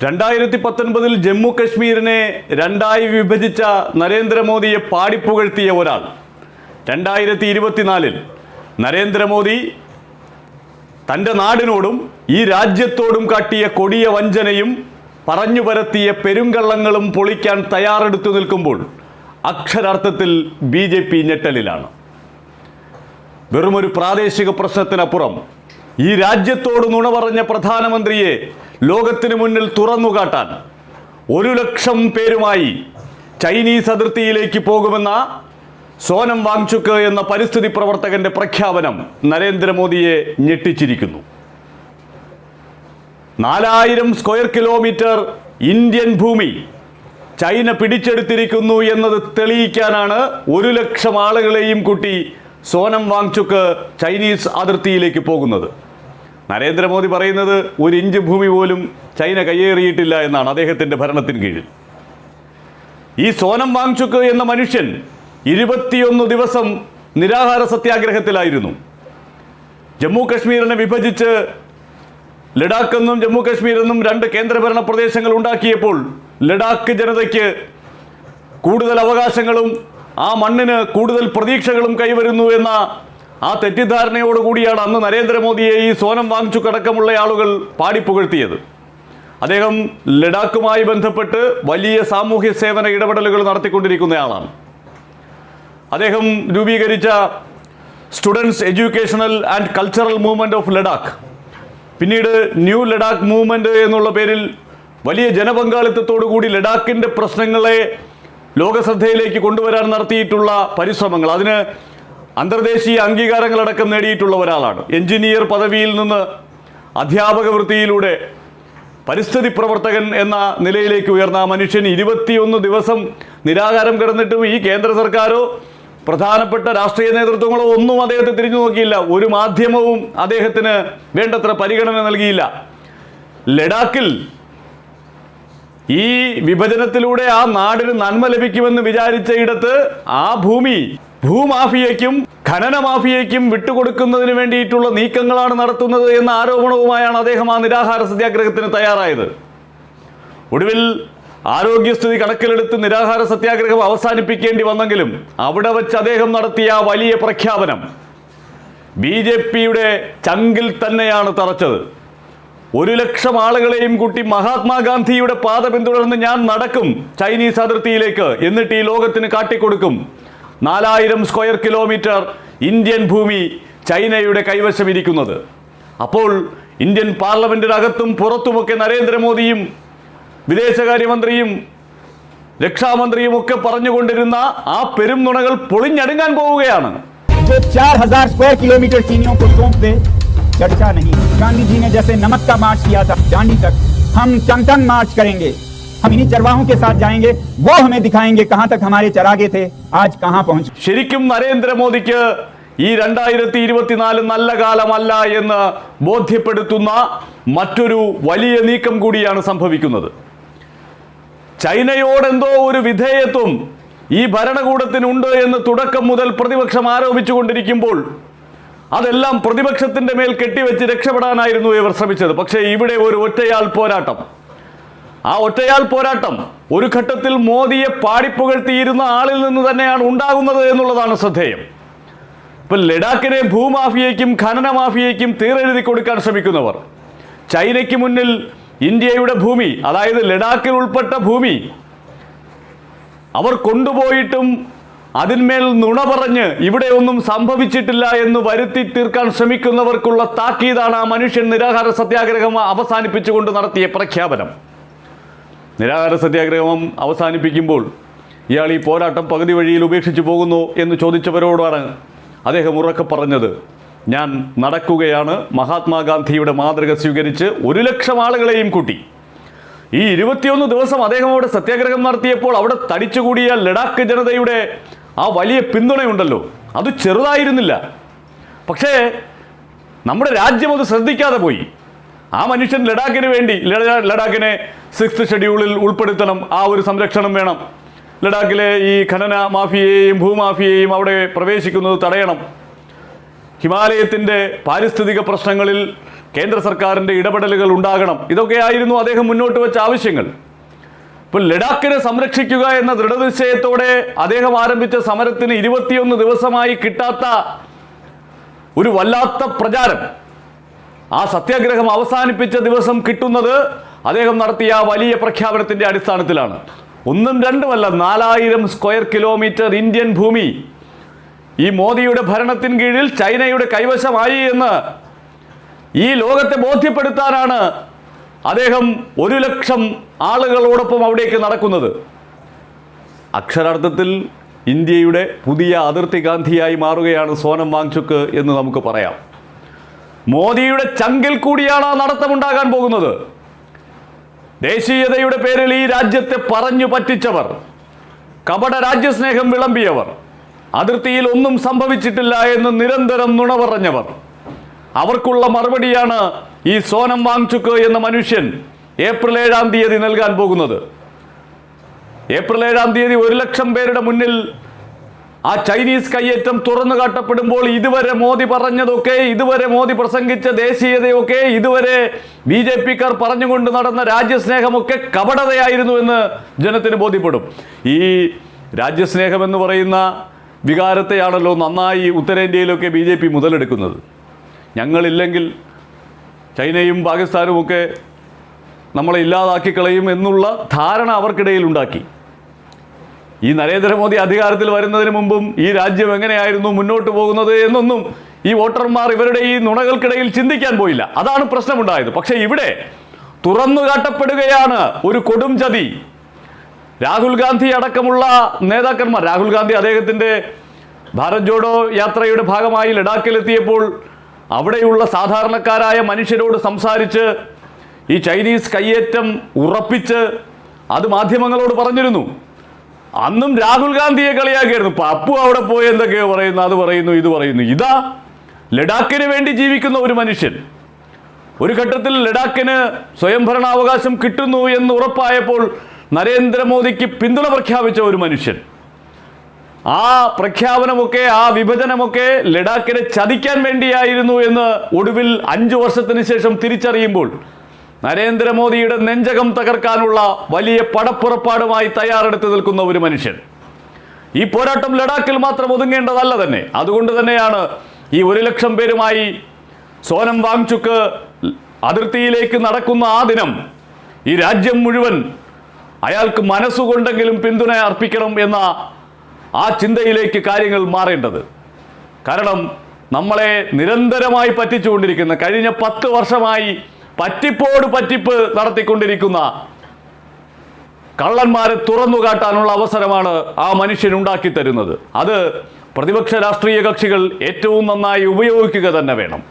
രണ്ടായിരത്തി പത്തൊൻപതിൽ ജമ്മു കശ്മീരിനെ രണ്ടായി വിഭജിച്ച നരേന്ദ്രമോദിയെ പാടിപ്പുകഴ്ത്തിയ ഒരാൾ. രണ്ടായിരത്തി ഇരുപത്തിനാലിൽ നരേന്ദ്രമോദി തന്റെ നാടിനോടും ഈ രാജ്യത്തോടും കാട്ടിയ കൊടിയ വഞ്ചനയും പറഞ്ഞു പരത്തിയ പെരുങ്കള്ളങ്ങളും പൊളിക്കാൻ തയ്യാറെടുത്തു നിൽക്കുമ്പോൾ അക്ഷരാർത്ഥത്തിൽ ബി ജെ പി ഞെട്ടലിലാണ്. വെറുമൊരു പ്രാദേശിക പ്രശ്നത്തിനപ്പുറം ഈ രാജ്യത്തോട് നുണ പറഞ്ഞ പ്രധാനമന്ത്രിയെ ലോകത്തിന് മുന്നിൽ തുറന്നുകാട്ടാൻ ഒരു ലക്ഷം പേരുമായി ചൈനീസ് അതിർത്തിയിലേക്ക് പോകുമെന്ന സോനം വാങ്ചുക്ക് എന്ന പരിസ്ഥിതി പ്രവർത്തകന്റെ പ്രഖ്യാപനം നരേന്ദ്രമോദിയെ ഞെട്ടിച്ചിരിക്കുന്നു. നാലായിരം സ്ക്വയർ കിലോമീറ്റർ ഇന്ത്യൻ ഭൂമി ചൈന പിടിച്ചെടുത്തിരിക്കുന്നു എന്നത് തെളിയിക്കാനാണ് ഒരു ലക്ഷം ആളുകളെയും കൂട്ടി സോനം വാങ്ചുക്ക് ചൈനീസ് അതിർത്തിയിലേക്ക് പോകുന്നത്. നരേന്ദ്രമോദി പറയുന്നത് ഒരു ഇഞ്ച് ഭൂമി പോലും ചൈന കയ്യേറിയിട്ടില്ല എന്നാണ് അദ്ദേഹത്തിന്റെ ഭരണത്തിന് കീഴിൽ. ഈ സോനം വാങ്ചുക്ക് എന്ന മനുഷ്യൻ ഇരുപത്തിയൊന്ന് ദിവസം നിരാഹാര സത്യാഗ്രഹത്തിലായിരുന്നു. ജമ്മു കശ്മീരിനെ വിഭജിച്ച് ലഡാക്കെന്നും ജമ്മു കശ്മീർ എന്നും രണ്ട് കേന്ദ്രഭരണ പ്രദേശങ്ങൾ ഉണ്ടാക്കിയപ്പോൾ ലഡാക്ക് ജനതയ്ക്ക് കൂടുതൽ അവകാശങ്ങളും ആ മണ്ണിന് കൂടുതൽ പ്രതീക്ഷകളും കൈവരുന്നു എന്ന ആ തെറ്റിദ്ധാരണയോടുകൂടിയാണ് അന്ന് നരേന്ദ്രമോദിയെ ഈ സോനം വാങ്ചുക്ക് കടക്കമുള്ള ആളുകൾ പാടിപ്പുകഴ്ത്തിയത് അദ്ദേഹം ലഡാക്കുമായി ബന്ധപ്പെട്ട് വലിയ സാമൂഹ്യ സേവന ഇടപെടലുകൾ നടത്തിക്കൊണ്ടിരിക്കുന്നയാളാണ്. അദ്ദേഹം രൂപീകരിച്ച students educational and cultural movement of Ladakh. പിന്നീട് ന്യൂ ലഡാക്ക് മൂവ്മെന്റ് എന്നുള്ള പേരിൽ വലിയ ജനപങ്കാളിത്തത്തോടു കൂടി ലഡാക്കിന്റെ പ്രശ്നങ്ങളെ ലോകശ്രദ്ധയിലേക്ക് കൊണ്ടുവരാൻ നടത്തിയിട്ടുള്ള പരിശ്രമങ്ങൾ. അതിന് അന്തർദേശീയ അംഗീകാരങ്ങളടക്കം നേടിയിട്ടുള്ള ഒരാളാണ്. എഞ്ചിനീയർ പദവിയിൽ നിന്ന് അധ്യാപക വൃത്തിയിലൂടെ പരിസ്ഥിതി പ്രവർത്തകൻ എന്ന നിലയിലേക്ക് ഉയർന്ന ആ മനുഷ്യൻ ഇരുപത്തിയൊന്ന് ദിവസം നിരാകാരം കിടന്നിട്ടും ഈ കേന്ദ്ര സർക്കാരോ പ്രധാനപ്പെട്ട രാഷ്ട്രീയ നേതൃത്വങ്ങളോ ഒന്നും അദ്ദേഹത്തെ തിരിഞ്ഞു നോക്കിയില്ല. ഒരു മാധ്യമവും അദ്ദേഹത്തിന് വേണ്ടത്ര പരിഗണന നൽകിയില്ല. ലഡാക്കിൽ ഈ വിഭജനത്തിലൂടെ ആ നാടിന് നന്മ ലഭിക്കുമെന്ന് വിചാരിച്ച ഇടത്ത് ആ ഭൂമി ഭൂമാഫിയയ്ക്കും ഖനന മാഫിയയ്ക്കും വിട്ടുകൊടുക്കുന്നതിന് വേണ്ടിയിട്ടുള്ള നീക്കങ്ങളാണ് നടത്തുന്നത് എന്ന ആരോപണവുമായാണ് അദ്ദേഹം ആ നിരാഹാര സത്യാഗ്രഹത്തിന് തയ്യാറായത്. ഒടുവിൽ ആരോഗ്യസ്ഥിതി കണക്കിലെടുത്ത് നിരാഹാര സത്യാഗ്രഹം അവസാനിപ്പിക്കേണ്ടി വന്നെങ്കിലും അവിടെ വച്ച് അദ്ദേഹം നടത്തിയ വലിയ പ്രഖ്യാപനം ബി ജെ പിയുടെ ചങ്കിൽ തന്നെയാണ് തറച്ചത്. ഒരു ലക്ഷം ആളുകളെയും കൂട്ടി മഹാത്മാഗാന്ധിയുടെ പാത പിന്തുടർന്ന് ഞാൻ നടക്കും ചൈനീസ് അതിർത്തിയിലേക്ക് എന്നിട്ട് ഈ ലോകത്തിന് കാട്ടിക്കൊടുക്കും. നാലായിരം സ്ക്വയർ കിലോമീറ്റർ ഇന്ത്യൻ ഭൂമി ചൈനയുടെ കൈവശം ഇരിക്കുന്നത് അപ്പോൾ ഇന്ത്യൻ പാർലമെന്റിനകത്തും പുറത്തുമൊക്കെ നരേന്ദ്രമോദിയും വിദേശകാര്യമന്ത്രിയും രക്ഷാമന്ത്രിയും ഒക്കെ പറഞ്ഞുകൊണ്ടിരുന്ന ആ പെരും നുണകൾ പൊളിഞ്ഞടുങ്ങാൻ പോവുകയാണ് जो 4000 स्क्वायर किलोमीटर चीनियों को सौंप दे चर्चा नहीं गांधी जी ने जैसे नमक का मार्च किया था दांडी तक हम टन टन मार्च करेंगे हम इन्हीं चरवाहों के साथ जाएंगे वो हमें दिखाएंगे कहां तक हमारे चरागे थे आज कहां पहुंच ശരിക്കും നരേന്ദ്രമോദിക്ക് ഈ രണ്ടായിരത്തി ഇരുപത്തിനാല് നല്ല കാലമല്ല എന്ന് ബോധ്യപ്പെടുത്തുന്ന മറ്റൊരു വലിയ നീക്കം കൂടിയാണ് സംഭവിക്കുന്നത് ചൈനയോടെന്തോ ഒരു വിധേയത്വം ഈ ഭരണകൂടത്തിനുണ്ട് എന്ന് തുടക്കം മുതൽ പ്രതിപക്ഷം ആരോപിച്ചുകൊണ്ടിരിക്കുമ്പോൾ അതെല്ലാം പ്രതിപക്ഷത്തിന്റെ മേൽ കെട്ടിവെച്ച് രക്ഷപ്പെടാനായിരുന്നു ഇവർ ശ്രമിച്ചത് പക്ഷേ ഇവിടെ ഒരു ഒറ്റയാൾ പോരാട്ടം ആ ഒറ്റയാൾ പോരാട്ടം ഒരു ഘട്ടത്തിൽ മോദിയെ പാടിപ്പുകഴ്ത്തിയിരുന്ന ആളിൽ നിന്ന് തന്നെയാണ് ഉണ്ടാകുന്നത് എന്നുള്ളതാണ് ശ്രദ്ധേയം. ഇപ്പൊ ലഡാക്കിനെ ഭൂമാഫിയയ്ക്കും ഖനന മാഫിയയ്ക്കും തീരെഴുതി കൊടുക്കാൻ ശ്രമിക്കുന്നവർ ചൈനയ്ക്ക് മുന്നിൽ ഇന്ത്യയുടെ ഭൂമി അതായത് ലഡാക്കിൽ ഉൾപ്പെട്ട ഭൂമി അവർ കൊണ്ടുപോയിട്ടും അതിന്മേൽ നുണ പറഞ്ഞ് ഇവിടെ ഒന്നും സംഭവിച്ചിട്ടില്ല എന്ന് വരുത്തി തീർക്കാൻ ശ്രമിക്കുന്നവർക്കുള്ള താക്കീതാണ് ആ മനുഷ്യൻ നിരാഹാര സത്യാഗ്രഹം അവസാനിപ്പിച്ചുകൊണ്ട് നടത്തിയ പ്രഖ്യാപനം. നിരാഹാര സത്യാഗ്രഹം അവസാനിപ്പിക്കുമ്പോൾ ഇയാൾ ഈ പോരാട്ടം പകുതി വഴിയിൽ ഉപേക്ഷിച്ചു പോകുന്നു എന്ന് ചോദിച്ചവരോടാണ് അദ്ദേഹം ഉറക്കെ പറഞ്ഞത്. ഞാൻ നടക്കുകയാണ്. മഹാത്മാഗാന്ധിയുടെ മാതൃക സ്വീകരിച്ച് ഒരു ലക്ഷം ആളുകളെയും കൂട്ടി. ഈ ഇരുപത്തിയൊന്ന് ദിവസം അദ്ദേഹം അവിടെ സത്യാഗ്രഹം നടത്തിയപ്പോൾ അവിടെ തടിച്ചുകൂടിയ ലഡാക്ക് ജനതയുടെ ആ വലിയ പിന്തുണയുണ്ടല്ലോ. അത് ചെറുതായിരുന്നില്ല. പക്ഷേ നമ്മുടെ രാജ്യം അത് ശ്രദ്ധിക്കാതെ പോയി. ആ മനുഷ്യൻ ലഡാക്കിന് വേണ്ടി ലഡാ- ലഡാക്കിനെ സിക്സ് ഷെഡ്യൂളിൽ ഉൾപ്പെടുത്തണം. ആ ഒരു സംരക്ഷണം വേണം. ലഡാക്കിലെ ഈ ഖനന മാഫിയയെയും ഭൂമാഫിയയെയും അവിടെ പ്രവേശിക്കുന്നത് തടയണം. ഹിമാലയത്തിന്റെ പാരിസ്ഥിതിക പ്രശ്നങ്ങളിൽ കേന്ദ്ര സർക്കാരിന്റെ ഇടപെടലുകൾ ഉണ്ടാകണം. ഇതൊക്കെയായിരുന്നു അദ്ദേഹം മുന്നോട്ട് വെച്ച ആവശ്യങ്ങൾ. ഇപ്പോൾ ലഡാക്കിനെ സംരക്ഷിക്കുക എന്ന ദൃഢനിശ്ചയത്തോടെ അദ്ദേഹം ആരംഭിച്ച സമരത്തിന് ഇരുപത്തിയൊന്ന് ദിവസമായി കിട്ടാത്ത ഒരു വല്ലാത്ത പ്രചാരം. ആ സത്യാഗ്രഹം അവസാനിപ്പിച്ച ദിവസം കിട്ടുന്നത് അദ്ദേഹം നടത്തിയ വലിയ പ്രഖ്യാപനത്തിന്റെ അടിസ്ഥാനത്തിലാണ്. ഒന്നും രണ്ടുമല്ല നാലായിരം സ്ക്വയർ കിലോമീറ്റർ ഇന്ത്യൻ ഭൂമി. ഈ മോദിയുടെ ഭരണത്തിൻ കീഴിൽ ചൈനയുടെ കൈവശമായി എന്ന് ഈ ലോകത്തെ ബോധ്യപ്പെടുത്താനാണ് അദ്ദേഹം ഒരു ലക്ഷം ആളുകളോടൊപ്പം അവിടേക്ക് നടക്കുന്നത്. അക്ഷരാർത്ഥത്തിൽ ഇന്ത്യയുടെ പുതിയ അതിർത്തി ഗാന്ധിയായി മാറുകയാണ് സോനം വാങ്ചുക്ക് എന്ന് നമുക്ക് പറയാം. മോദിയുടെ ചങ്കിൽ കൂടിയാണ് ആ നടത്തമുണ്ടാകാൻ പോകുന്നത്. ദേശീയതയുടെ പേരിൽ ഈ രാജ്യത്തെ പറഞ്ഞു പറ്റിച്ചവർ കപട രാജ്യസ്നേഹം വിളമ്പിയവർ അതിർത്തിയിൽ ഒന്നും സംഭവിച്ചിട്ടില്ല എന്ന് നിരന്തരം നുണ പറഞ്ഞവർ അവർക്കുള്ള മറുപടിയാണ് ഈ സോനം വാങ്ചുക്ക് എന്ന മനുഷ്യൻ ഏപ്രിൽ ഏഴാം തീയതി നൽകാൻ പോകുന്നത്. ഏപ്രിൽ ഏഴാം തീയതി ഒരു ലക്ഷം പേരുടെ മുന്നിൽ ആ ചൈനീസ് കയ്യേറ്റം തുറന്നു കാട്ടപ്പെടുമ്പോൾ ഇതുവരെ മോദി പറഞ്ഞതൊക്കെ ഇതുവരെ മോദി പ്രസംഗിച്ച ദേശീയതയൊക്കെ ഇതുവരെ ബി ജെ പിക്കാർ പറഞ്ഞുകൊണ്ട് നടന്ന രാജ്യസ്നേഹമൊക്കെ കപടതയായിരുന്നു എന്ന് ജനത്തിന് ബോധ്യപ്പെടും. ഈ രാജ്യസ്നേഹം എന്ന് പറയുന്ന വികാരത്തെയാണല്ലോ നന്നായി ഉത്തരേന്ത്യയിലൊക്കെ ബി ജെ പി മുതലെടുക്കുന്നത്. ഞങ്ങളില്ലെങ്കിൽ ചൈനയും പാകിസ്ഥാനുമൊക്കെ നമ്മളെ ഇല്ലാതാക്കി കളയും എന്നുള്ള ധാരണ അവർക്കിടയിൽ ഉണ്ടാക്കി. ഈ നരേന്ദ്രമോദി അധികാരത്തിൽ വരുന്നതിന് മുമ്പും ഈ രാജ്യം എങ്ങനെയായിരുന്നു മുന്നോട്ട് പോകുന്നത് എന്നൊന്നും ഈ വോട്ടർമാർ ഇവരുടെ ഈ നുണകൾക്കിടയിൽ ചിന്തിക്കാൻ പോയില്ല. അതാണ് പ്രശ്നമുണ്ടായത്. പക്ഷേ ഇവിടെ തുറന്നു കാട്ടപ്പെടുകയാണ് ഒരു കൊടും ചതി. രാഹുൽ ഗാന്ധി അടക്കമുള്ള നേതാക്കന്മാർ രാഹുൽ ഗാന്ധി അദ്ദേഹത്തിന്റെ ഭാരത് ജോഡോ യാത്രയുടെ ഭാഗമായി ലഡാക്കിലെത്തിയപ്പോൾ അവിടെയുള്ള സാധാരണക്കാരായ മനുഷ്യരോട് സംസാരിച്ച് ഈ ചൈനീസ് കയ്യേറ്റം ഉറപ്പിച്ച് അത് മാധ്യമങ്ങളോട് പറഞ്ഞിരുന്നു. അന്നും രാഹുൽ ഗാന്ധിയെ കളിയാക്കിയായിരുന്നു. പപ്പു അവിടെ പോയി എന്തൊക്കെയോ പറയുന്നു അത് പറയുന്നു ഇത് പറയുന്നു. ഇതാ ലഡാക്കിന് വേണ്ടി ജീവിക്കുന്ന ഒരു മനുഷ്യൻ. ഒരു ഘട്ടത്തിൽ ലഡാക്കിന് സ്വയംഭരണാവകാശം കിട്ടുന്നു എന്ന് ഉറപ്പായപ്പോൾ നരേന്ദ്രമോദിക്ക് പിന്തുണ പ്രഖ്യാപിച്ച ഒരു മനുഷ്യൻ. ആ പ്രഖ്യാപനമൊക്കെ ആ വിഭജനമൊക്കെ ലഡാക്കിനെ ചതിക്കാൻ വേണ്ടിയായിരുന്നു എന്ന് ഒടുവിൽ അഞ്ചു വർഷത്തിന് ശേഷം തിരിച്ചറിയുമ്പോൾ നരേന്ദ്രമോദിയുടെ നെഞ്ചകം തകർക്കാനുള്ള വലിയ പടപ്പുറപ്പാടുമായി തയ്യാറെടുത്ത് നിൽക്കുന്ന ഒരു മനുഷ്യൻ. ഈ പോരാട്ടം ലഡാക്കിൽ മാത്രം ഒതുങ്ങേണ്ടതല്ല തന്നെ. അതുകൊണ്ട് തന്നെയാണ് ഈ ഒരു ലക്ഷം പേരുമായി സോനം വാങ്ചുക്ക് അതിർത്തിയിലേക്ക് നടക്കുന്ന ആ ദിനം ഈ രാജ്യം മുഴുവൻ അയാൾക്ക് മനസ്സുകൊണ്ടെങ്കിലും പിന്തുണ അർപ്പിക്കണം എന്ന ആ ചിന്തയിലേക്ക് കാര്യങ്ങൾ മാറേണ്ടത്. കാരണം നമ്മളെ നിരന്തരമായി പറ്റിച്ചുകൊണ്ടിരിക്കുന്ന കഴിഞ്ഞ പത്ത് വർഷമായി പറ്റിപ്പോട് പറ്റിപ്പ് നടത്തിക്കൊണ്ടിരിക്കുന്ന കള്ളന്മാരെ തുറന്നു കാട്ടാനുള്ള അവസരമാണ് ആ മനുഷ്യൻ ഉണ്ടാക്കി തരുന്നത്. അത് പ്രതിപക്ഷ രാഷ്ട്രീയ കക്ഷികൾ ഏറ്റവും നന്നായി ഉപയോഗിക്കുക തന്നെ വേണം.